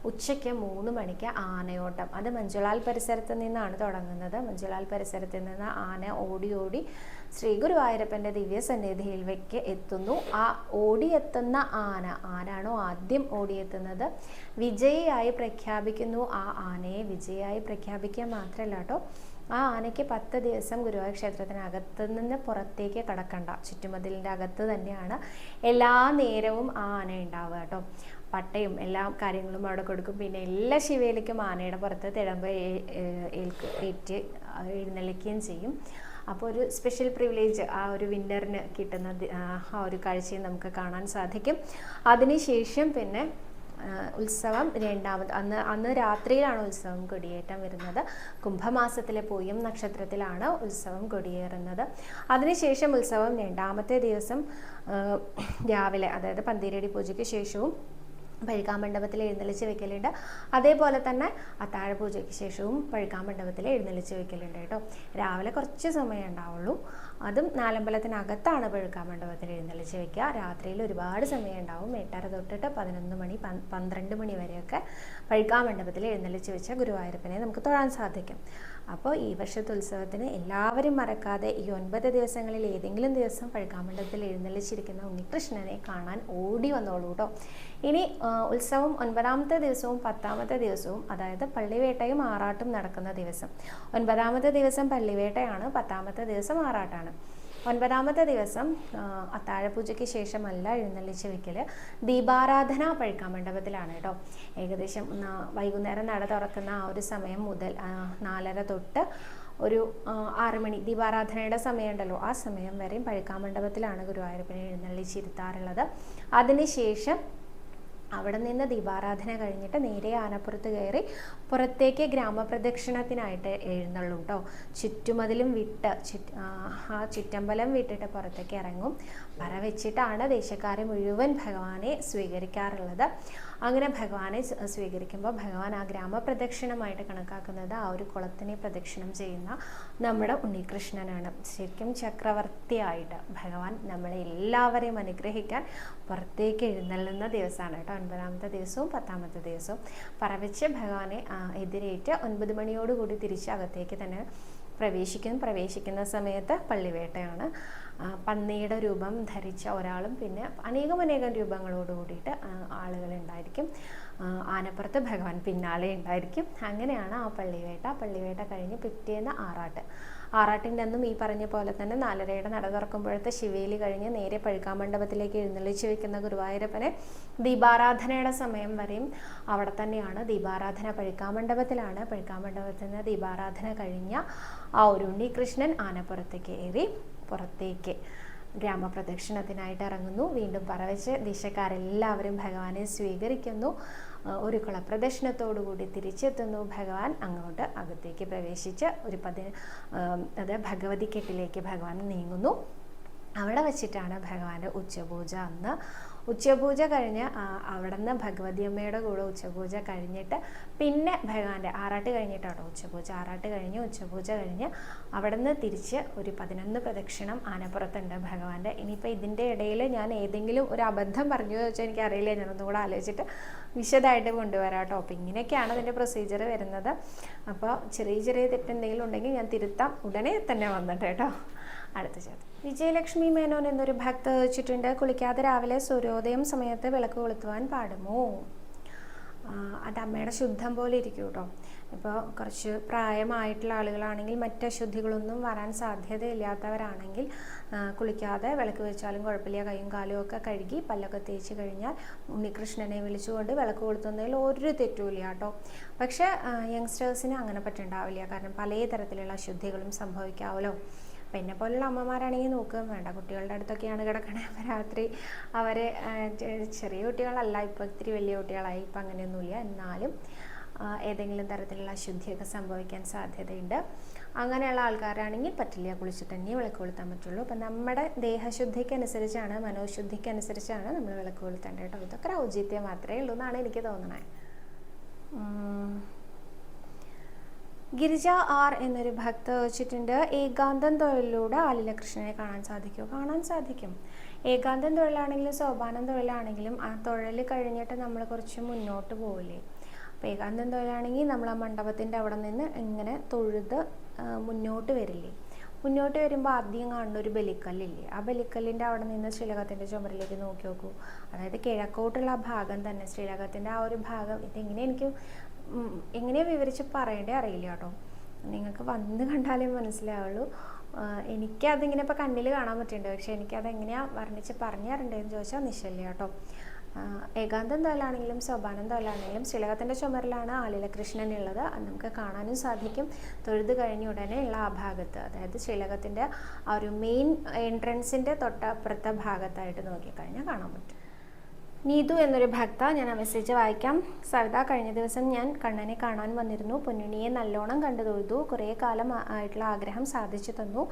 [SPEAKER 1] ഉച്ചയ്ക്ക് മൂന്ന് മണിക്ക് ആനയോട്ടം. അത് മഞ്ജുളാൽ പരിസരത്ത് നിന്നാണ് തുടങ്ങുന്നത്. മഞ്ജുളാൽ പരിസരത്ത് നിന്ന് ആന ഓടി ഓടി ശ്രീ ഗുരുവായൂരപ്പന്റെ ദിവ്യ സന്നിധിയിലേക്ക് എത്തുന്നു. ആ ഓടിയെത്തുന്ന ആന ആരാണോ ആദ്യം ഓടിയെത്തുന്നത് വിജയിയായി പ്രഖ്യാപിക്കുന്നു. ആ ആനയെ വിജയിയായി പ്രഖ്യാപിക്കുക മാത്രമല്ല കേട്ടോ ആ ആനയ്ക്ക് പത്ത് ദിവസം ഗുരുവായൂർ ക്ഷേത്രത്തിനകത്ത് നിന്ന് പുറത്തേക്ക് കടക്കണ്ട. ചുറ്റുമതിലിന്റെ അകത്ത് തന്നെയാണ് എല്ലാ നേരവും ആ ആന ഉണ്ടാവുക കേട്ടോ പട്ടയും എല്ലാ കാര്യങ്ങളും അവിടെ കൊടുക്കും. പിന്നെ എല്ലാ ശിവയിലേക്കും ആനയുടെ പുറത്ത് തിടമ്പ് ഏറ്റ് എഴുന്നള്ളിക്കുകയും ചെയ്യും. അപ്പോൾ ഒരു സ്പെഷ്യൽ പ്രിവിലേജ് ആ ഒരു വിന്നറിന് കിട്ടുന്ന ആ ഒരു കാഴ്ചയും നമുക്ക് കാണാൻ സാധിക്കും. അതിനുശേഷം പിന്നെ ഉത്സവം രണ്ടാമത് അന്ന് അന്ന് രാത്രിയിലാണ് ഉത്സവം കൊടിയേറ്റം വരുന്നത്. കുംഭമാസത്തിലെ പൂയം നക്ഷത്രത്തിലാണ് ഉത്സവം കൊടിയേറുന്നത്. അതിനുശേഷം ഉത്സവം രണ്ടാമത്തെ ദിവസം രാവിലെ അതായത് പന്തീരടി പൂജയ്ക്ക് ശേഷവും പഴുക്കാമണ്ഡപത്തിൽ എഴുന്നള്ളിച്ച് വെക്കലുണ്ട്. അതേപോലെ തന്നെ അത്താഴ പൂജയ്ക്ക് ശേഷവും പഴുക്കാമണ്ഡപത്തിൽ എഴുന്നള്ളിച്ച് വെക്കലുണ്ട് കേട്ടോ. രാവിലെ കുറച്ച് സമയം ഉണ്ടാവുള്ളൂ. അതും നാലമ്പലത്തിനകത്താണ് പഴുക്കാമണ്ഡപത്തിൽ എഴുന്നള്ളിച്ച് വെക്കുക. രാത്രിയിൽ ഒരുപാട് സമയം ഉണ്ടാവും. എട്ടര തൊട്ടിട്ട് പതിനൊന്ന് മണി പന്ത്രണ്ട് മണി വരെയൊക്കെ പഴുക്കാമണ്ഡപത്തിൽ എഴുന്നള്ളിച്ച് വെച്ച ഗുരുവായൂരപ്പനെ നമുക്ക് തൊഴാൻ സാധിക്കും. അപ്പോൾ ഈ വർഷത്തെ ഉത്സവത്തിന് എല്ലാവരും മറക്കാതെ ഈ ഒൻപത് ദിവസങ്ങളിൽ ഏതെങ്കിലും ദിവസം പഴുക്കാമണ്ഡലത്തിൽ എഴുന്നള്ളിച്ചിരിക്കുന്ന ഉണ്ണികൃഷ്ണനെ കാണാൻ ഓടി വന്നോളൂ കേട്ടോ ഇനി ഉത്സവം ഒൻപതാമത്തെ ദിവസവും പത്താമത്തെ ദിവസവും അതായത് പള്ളിവേട്ടയും ആറാട്ടും നടക്കുന്ന ദിവസം. ഒൻപതാമത്തെ ദിവസം പള്ളിവേട്ടയാണ് പത്താമത്തെ ദിവസം ആറാട്ടാണ്. ഒൻപതാമത്തെ ദിവസം അത്താഴപൂജയ്ക്ക് ശേഷമല്ല എഴുന്നള്ളിച്ച് വെക്കൽ ദീപാരാധന പഴുക്കാമണ്ഡപത്തിലാണ് കേട്ടോ ഏകദേശം വൈകുന്നേരം നട തുറക്കുന്ന ആ ഒരു സമയം മുതൽ നാലര തൊട്ട് ഒരു ആറ് മണി ദീപാരാധനയുടെ സമയമുണ്ടല്ലോ. ആ സമയം വരെയും പഴുക്കാമണ്ഡപത്തിലാണ് ഗുരുവായൂരപ്പനെ എഴുന്നള്ളിച്ചിരുത്താറുള്ളത്. അതിനുശേഷം അവിടെ നിന്ന് ദീപാരാധന കഴിഞ്ഞിട്ട് നേരെ ആനപ്പുറത്ത് കയറി പുറത്തേക്ക് ഗ്രാമപ്രദക്ഷിണത്തിനായിട്ട് എഴുന്നള്ളും കേട്ടോ ചുറ്റുമതിലും വിട്ട് ചുറ്റ് ആ, ചുറ്റമ്പലം വിട്ടിട്ട് പുറത്തേക്ക് ഇറങ്ങും. പറ വെച്ചിട്ടാണ് ദേശക്കാരെ മുഴുവൻ ഭഗവാനെ സ്വീകരിക്കാറുള്ളത്. അങ്ങനെ ഭഗവാനെ സ്വീകരിക്കുമ്പോൾ ഭഗവാൻ ആ ഗ്രാമപ്രദക്ഷിണമായിട്ട് കണക്കാക്കുന്നത് ആ ഒരു കുളത്തിനെ പ്രദക്ഷിണം ചെയ്യുന്ന നമ്മുടെ ഉണ്ണികൃഷ്ണനാണ്. ശരിക്കും ചക്രവർത്തിയായിട്ട് ഭഗവാൻ നമ്മളെ എല്ലാവരെയും അനുഗ്രഹിക്കാൻ പുറത്തേക്ക് എഴുന്നള്ളുന്ന ദിവസമാണ് കേട്ടോ. ഒൻപതാമത്തെ ദിവസവും പത്താമത്തെ ദിവസവും പറവച്ച് ഭഗവാനെ എതിരേറ്റ് ഒൻപത് മണിയോടുകൂടി തിരിച്ച് അകത്തേക്ക് തന്നെ പ്രവേശിക്കുന്നു പ്രവേശിക്കുന്ന സമയത്ത് പള്ളിവേട്ടയാണ്. പന്നിയുടെ രൂപം ധരിച്ച ഒരാളും പിന്നെ അനേകം അനേകം രൂപങ്ങളോട് കൂടിയിട്ട് ആളുകൾ ആളുകളുണ്ടായിരിക്കും ആ, ആനപ്പുറത്ത് ഭഗവാൻ പിന്നാലെ ഉണ്ടായിരിക്കും. അങ്ങനെയാണ് ആ പള്ളിവേട്ട. പള്ളിവേട്ട കഴിഞ്ഞ് പിറ്റേന്ന് ആറാട്ട്. ആറാട്ടിന്റെ അന്നും ഈ പറഞ്ഞ പോലെ തന്നെ നാലരയുടെ നട തുറക്കുമ്പോഴത്തെ ശിവേലി കഴിഞ്ഞ് നേരെ പഴുക്കാമണ്ഡപത്തിലേക്ക് എഴുന്നള്ളിച്ച് വെക്കുന്ന ഗുരുവായൂരപ്പനെ ദീപാരാധനയുടെ സമയം വരെയും അവിടെ തന്നെയാണ്. ദീപാരാധന പഴുക്കാമണ്ഡപത്തിലാണ് പഴുക്കാമണ്ഡപത്തിൽ നിന്ന് ദീപാരാധന കഴിഞ്ഞ ആ ഒരു ഉണ്ണികൃഷ്ണൻ ആനപ്പുറത്തേക്ക് ഏറി പുറത്തേക്ക് ഗ്രാമപ്രദക്ഷിണത്തിനായിട്ട് ഇറങ്ങുന്നു. വീണ്ടും പറവച്ച് ദിശക്കാരെല്ലാവരും ഭഗവാനെ സ്വീകരിക്കുന്നു. ഒരു കുളപ്രദക്ഷിണത്തോടുകൂടി തിരിച്ചെത്തുന്നു ഭഗവാൻ. അങ്ങോട്ട് അകത്തേക്ക് പ്രവേശിച്ച് ഒരു പതി അത് ഭഗവതി കെട്ടിലേക്ക് ഭഗവാൻ നീങ്ങുന്നു. അവിടെ വച്ചിട്ടാണ് ഭഗവാന്റെ ഉച്ചപൂജ അന്ന് ഉച്ചപൂജ കഴിഞ്ഞ് അവിടെ നിന്ന് ഭഗവതി അമ്മയുടെ കൂടെ ഉച്ചപൂജ കഴിഞ്ഞിട്ട് പിന്നെ ഭഗവാന്റെ ആറാട്ട് കഴിഞ്ഞിട്ടാണ് ഉച്ചപൂജ? ആറാട്ട് കഴിഞ്ഞ് ഉച്ചപൂജ കഴിഞ്ഞ് അവിടെ നിന്ന് തിരിച്ച് ഒരു പതിനൊന്ന് പ്രദക്ഷിണം ആനപ്പുറത്തുണ്ട് ഭഗവാന്റെ. ഇനിയിപ്പോൾ ഇതിന്റെ ഇടയിൽ ഞാൻ ഏതെങ്കിലും ഒരു അബദ്ധം പറഞ്ഞു വെച്ചാൽ എനിക്കറിയില്ല. ഞാനൊന്നും കൂടെ ആലോചിച്ചിട്ട് വിശദമായിട്ട് കൊണ്ടുവരാം കേട്ടോ. അപ്പോൾ ഇങ്ങനെയൊക്കെയാണ് അതിന്റെ പ്രൊസീജിയർ വരുന്നത്. അപ്പോൾ ചെറിയ ചെറിയ തെറ്റെന്തെങ്കിലും ഉണ്ടെങ്കിൽ ഞാൻ തിരുത്താം. ഉടനെ തന്നെ വന്നിട്ട് കേട്ടോ. അടുത്ത ചോദ്യം. വിജയലക്ഷ്മി മേനോൻ എന്നൊരു ഭക്ത ചോദിച്ചിട്ടുണ്ട്. കുളിക്കാതെ രാവിലെ സൂര്യോദയം സമയത്ത് വിളക്ക് കൊളുത്തുവാൻ പാടുമോ? അത് അമ്മയുടെ ശുദ്ധം പോലെ ഇരിക്കും കേട്ടോ. ഇപ്പോൾ കുറച്ച് പ്രായമായിട്ടുള്ള ആളുകളാണെങ്കിൽ മറ്റ് അശുദ്ധികളൊന്നും വരാൻ സാധ്യതയില്ലാത്തവരാണെങ്കിൽ കുളിക്കാതെ വിളക്ക് വെച്ചാലും കുഴപ്പമില്ല. കൈയും കാലും ഒക്കെ കഴുകി പല്ലൊക്കെ തേച്ച് കഴിഞ്ഞാൽ ഉണ്ണികൃഷ്ണനെ വിളിച്ചുകൊണ്ട് വിളക്ക് കൊളുത്തുന്നതിൽ ഒരു തെറ്റുമില്ല കേട്ടോ. പക്ഷേ യങ്സ്റ്റേഴ്സിന് അങ്ങനെ പറ്റുണ്ടാവില്ല. കാരണം പല തരത്തിലുള്ള അശുദ്ധികളും സംഭവിക്കാമല്ലോ അപ്പം എന്നെ പോലുള്ള അമ്മമാരാണെങ്കിൽ നോക്കുകയും വേണ്ട കുട്ടികളുടെ അടുത്തൊക്കെയാണ് കിടക്കണേ. അപ്പം രാത്രി അവരെ ചെറിയ കുട്ടികളല്ല ഇപ്പോൾ ഇത്തിരി വലിയ കുട്ടികളായി. ഇപ്പം അങ്ങനെയൊന്നുമില്ല. എന്നാലും ഏതെങ്കിലും തരത്തിലുള്ള അശുദ്ധിയൊക്കെ സംഭവിക്കാൻ സാധ്യതയുണ്ട്. അങ്ങനെയുള്ള ആൾക്കാരാണെങ്കിൽ പറ്റില്ല കുളിച്ചിട്ട് തന്നെ വിളക്ക് കൊളുത്താൻ പറ്റുള്ളൂ. അപ്പം നമ്മുടെ ദേഹശുദ്ധിക്കനുസരിച്ചാണ് മനോശുദ്ധിക്കനുസരിച്ചാണ് നമ്മൾ വിളക്ക് കൊളുത്തേണ്ടത് കേട്ടോ. ഇതൊക്കെ ഔചിത്യം മാത്രമേ ഉള്ളൂ എന്നാണ് എനിക്ക് തോന്നുന്നത് ഗിരിജ ആർ എന്നൊരു ഭക്ത വെച്ചിട്ടുണ്ട് ഏകാന്തം തൊഴിലിലൂടെ ആലിലകൃഷ്ണനെ കാണാൻ സാധിക്കുമോ? കാണാൻ സാധിക്കും. ഏകാന്തം തൊഴിലാണെങ്കിലും സോപാനം തൊഴിലാണെങ്കിലും ആ തൊഴിൽ കഴിഞ്ഞിട്ട് നമ്മൾ കുറച്ച് മുന്നോട്ട് പോവില്ലേ? അപ്പോൾ ഏകാന്തം തൊഴിലാണെങ്കിൽ നമ്മൾ ആ മണ്ഡപത്തിന്റെ അവിടെ നിന്ന് ഇങ്ങനെ തൊഴുത് മുന്നോട്ട് വരില്ലേ? മുന്നോട്ട് വരുമ്പോൾ ആദ്യം കാണുന്ന ഒരു ബലിക്കല്ലില്ലേ? ആ ബലിക്കല്ലിന്റെ അവിടെ നിന്ന് ശ്രീലകത്തിന്റെ ചുമരിലേക്ക് നോക്കി നോക്കൂ. അതായത് കിഴക്കോട്ടുള്ള ആ ഭാഗം തന്നെ ശ്രീലകത്തിന്റെ ആ ഒരു ഭാഗം. ഇതെങ്ങനെ എനിക്ക് എങ്ങനെയാണ് വിവരിച്ച് പറയേണ്ടേ അറിയില്ല കേട്ടോ. നിങ്ങൾക്ക് വന്ന് കണ്ടാലേ മനസ്സിലാവുള്ളൂ. എനിക്കതിങ്ങനെ ഇപ്പോൾ കണ്ണിൽ കാണാൻ പറ്റുന്നുണ്ട് പക്ഷേ എനിക്കത് എങ്ങനെയാണ് വർണിച്ച് പറഞ്ഞു തരണ്ടേന്ന് ചോദിച്ചാൽ നിശ്ചല്ല കേട്ടോ. ഏകാന്തം തോലാണെങ്കിലും സോപാനം തോലാണെങ്കിലും ശ്രീലകത്തിന്റെ ചുമരിലാണ് ആലില കൃഷ്ണൻ ഉള്ളത് അത് നമുക്ക് കാണാനും സാധിക്കും. തൊഴുത് കഴിഞ്ഞ ഉടനെ ഉള്ള ആ ഭാഗത്ത് അതായത് ശ്രീലകത്തിന്റെ ആ ഒരു മെയിൻ എൻട്രൻസിന്റെ തൊട്ടപ്പുറത്തെ ഭാഗത്തായിട്ട് നോക്കിക്കഴിഞ്ഞാൽ കാണാൻ പറ്റും. നീതു എന്നൊരു ഭക്ത ഞാൻ ആ മെസ്സേജ് വായിക്കാം. സവിത കഴിഞ്ഞ ദിവസം ഞാൻ കണ്ണനെ കാണാൻ വന്നിരുന്നു. പൊന്നുണിയെ നല്ലോണം കണ്ടു തൊഴുതു. കുറേ കാലം ആയിട്ടുള്ള ആഗ്രഹം സാധിച്ചു തന്നു.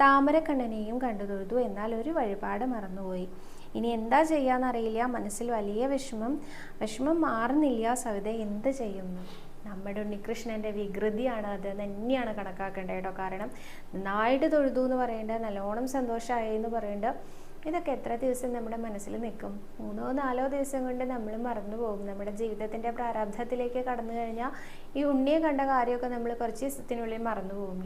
[SPEAKER 1] താമരക്കണ്ണനെയും കണ്ടു തൊഴുതു. എന്നാൽ ഒരു വഴിപാട് മറന്നുപോയി. ഇനി എന്താ ചെയ്യാന്നറിയില്ല. മനസ്സിൽ വലിയ വിഷമം. വിഷമം മാറുന്നില്ല സവിത. എന്ത് ചെയ്യുന്നു? നമ്മുടെ ഉണ്ണികൃഷ്ണന്റെ വികൃതിയാണ് അത്. തന്നെയാണ് കണക്കാക്കേണ്ടത് കേട്ടോ. കാരണം നന്നായിട്ട് തൊഴുതു എന്ന് പറയേണ്ടത് നല്ലോണം സന്തോഷമായി എന്ന് പറയേണ്ടത് ഇതൊക്കെ എത്ര ദിവസം നമ്മുടെ മനസ്സിൽ നിൽക്കും? മൂന്നോ നാലോ ദിവസം കൊണ്ട് നമ്മൾ മറന്നു പോകും. നമ്മുടെ ജീവിതത്തിന്റെ പ്രാരാബ്ധത്തിലേക്ക് കടന്നു കഴിഞ്ഞാൽ ഈ ഉണ്ണിയെ കണ്ട കാര്യമൊക്കെ നമ്മൾ കുറച്ച് ദിവസത്തിനുള്ളിൽ മറന്നു പോകും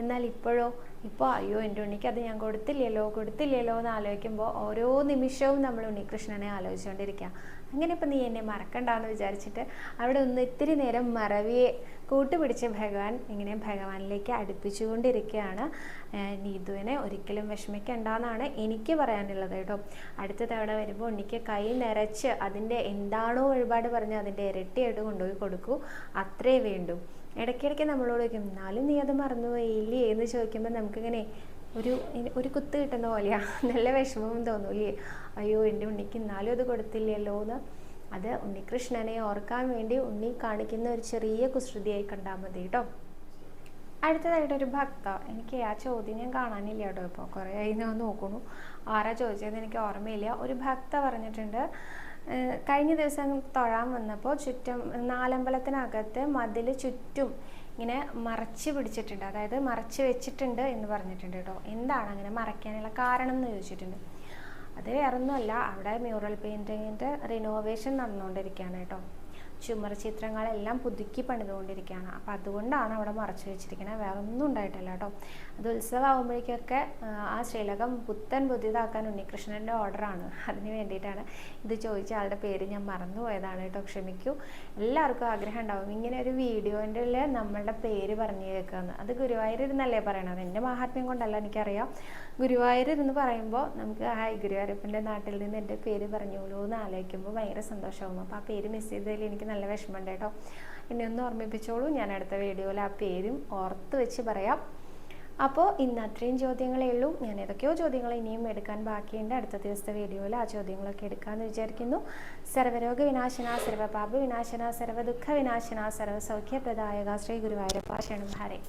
[SPEAKER 1] എന്നാൽ ഇപ്പോഴോ ഇപ്പോൾ അയ്യോ എന്റെ ഉണ്ണിക്ക് അത് ഞാൻ കൊടുത്തില്ലല്ലോ കൊടുത്തില്ലല്ലോ എന്ന് ആലോചിക്കുമ്പോൾ ഓരോ നിമിഷവും നമ്മൾ ഉണ്ണികൃഷ്ണനെ ആലോചിച്ചുകൊണ്ടിരിക്കുക. അങ്ങനെ ഇപ്പം നീ എന്നെ മറക്കണ്ടെന്ന് വിചാരിച്ചിട്ട് അവിടെ ഒന്ന് ഇത്തിരി നേരം മറവിയെ കൂട്ടുപിടിച്ച് ഭഗവാൻ ഇങ്ങനെ ഭഗവാനിലേക്ക് അടുപ്പിച്ചുകൊണ്ടിരിക്കുകയാണ്. നീതുവിനെ ഒരിക്കലും വിഷമിക്കണ്ടെന്നാണ് എനിക്ക് പറയാനുള്ളത് കേട്ടോ. അടുത്ത തവണ വരുമ്പോൾ ഉണ്ണിക്ക് കൈ നിറച്ച് അതിന്റെ എന്താണോ വഴിപാട് പറഞ്ഞ് അതിന്റെ ഇരട്ടിയായിട്ട് കൊണ്ടുപോയി കൊടുക്കൂ. അത്രേ വേണ്ടൂ. ഇടയ്ക്കിടയ്ക്ക് നമ്മളോട് ചോദിക്കും എന്നാലും നീ അത് മറന്നുപോയില്ലേ എന്ന് ചോദിക്കുമ്പോൾ നമുക്കിങ്ങനെ ഒരു ഒരു കുത്ത് കിട്ടുന്ന പോലെയാണ് നല്ല വിഷമവും ഇല്ലേ അയ്യോ എന്റെ ഉണ്ണിക്ക് എന്നാലും അത് കൊടുത്തില്ലല്ലോ എന്ന്. അത് ഉണ്ണികൃഷ്ണനെ ഓർക്കാൻ വേണ്ടി ഉണ്ണി കാണിക്കുന്ന ഒരു ചെറിയ കുസൃതിയായി കണ്ടാൽ മതി കേട്ടോ. അടുത്തതായിട്ട് ഒരു ഭക്ത. എനിക്ക് ആ ചോദ്യം ഞാൻ കാണാനില്ല കേട്ടോ ഇപ്പോൾ കുറേ ആയി ഞാൻ നോക്കണു ആരാ ചോദിച്ചതെന്ന് എനിക്ക് ഓർമ്മയില്ല. ഒരു ഭക്ത പറഞ്ഞിട്ടുണ്ട് കഴിഞ്ഞ ദിവസം തൊഴാൻ വന്നപ്പോൾ ചുറ്റും നാലമ്പലത്തിനകത്ത് മതിൽ ചുറ്റും ഇങ്ങനെ മറച്ച് പിടിച്ചിട്ടുണ്ട്. അതായത് മറച്ച് വെച്ചിട്ടുണ്ട് എന്ന് പറഞ്ഞിട്ടുണ്ട് കേട്ടോ. എന്താണ് അങ്ങനെ മറയ്ക്കാനുള്ള കാരണം എന്ന് ചോദിച്ചിട്ടുണ്ട്. അത് വേറൊന്നുമല്ല. അവിടെ മ്യൂറൽ പെയിന്റിങ്ങിന്റെ റിനോവേഷൻ നടന്നുകൊണ്ടിരിക്കുകയാണ് കേട്ടോ. ചുമർ ചിത്രങ്ങളെല്ലാം പുതുക്കി പണിതുകൊണ്ടിരിക്കുകയാണ്. അപ്പോൾ അതുകൊണ്ടാണ് അവിടെ മറച്ചു വെച്ചിരിക്കുന്നത് വേറെ ഒന്നും ഉണ്ടായിട്ടില്ല കേട്ടോ. അത് ഉത്സവമാകുമ്പോഴേക്കൊക്കെ ആ ശ്രീലകം പുത്തൻ പുതിയതാക്കാൻ ഉണ്ണികൃഷ്ണന്റെ ഓർഡറാണ് അതിന് വേണ്ടിയിട്ടാണ് ഇത് ചോദിച്ച ആളുടെ പേര് ഞാൻ മറന്നുപോയതാണ് കേട്ടോ. ക്ഷമിക്കൂ. എല്ലാവർക്കും ആഗ്രഹം ഉണ്ടാവും. ഇങ്ങനെ ഒരു വീഡിയോന്റെ നമ്മളുടെ പേര് പറഞ്ഞു കേൾക്കുന്നത് അത് ഗുരുവായൂരിരുന്നല്ലേ പറയണത്? എന്റെ മഹാത്മ്യം കൊണ്ടല്ല എനിക്കറിയാം. ഗുരുവായൂർ എന്ന് പറയുമ്പോൾ നമുക്ക് ആ ഗുരുവായൂരപ്പന്റെ നാട്ടിൽ നിന്ന് എന്റെ പേര് പറഞ്ഞോളൂ എന്ന് ആലോചിക്കുമ്പോൾ ഭയങ്കര സന്തോഷമാകും അപ്പോൾ ആ പേര് മിസ് ചെയ്തതിൽ എനിക്ക് നല്ല വിഷമമുണ്ട് കേട്ടോ. എന്നെ ഒന്ന് ഓർമ്മിപ്പിച്ചോളൂ ഞാൻ അടുത്ത വീഡിയോയിൽ ആ പേരും ഓർത്ത് വെച്ച് പറയാം. അപ്പോൾ ഇന്ന് അത്രയും ചോദ്യങ്ങളേ ഉള്ളൂ. ഞാൻ ഏതൊക്കെയോ ചോദ്യങ്ങൾ ഇനിയും എടുക്കാൻ ബാക്കിയുണ്ട്. അടുത്ത ദിവസത്തെ വീഡിയോയിൽ ആ ചോദ്യങ്ങളൊക്കെ എടുക്കാമെന്ന് വിചാരിക്കുന്നു. സർവരോഗ വിനാശന സർവപാപ വിനാശന സർവ ദുഃഖ വിനാശന സർവസൗഖ്യപ്രദായക ശ്രീ ഗുരുവായൂരപ്പ ശരണം ഹരേ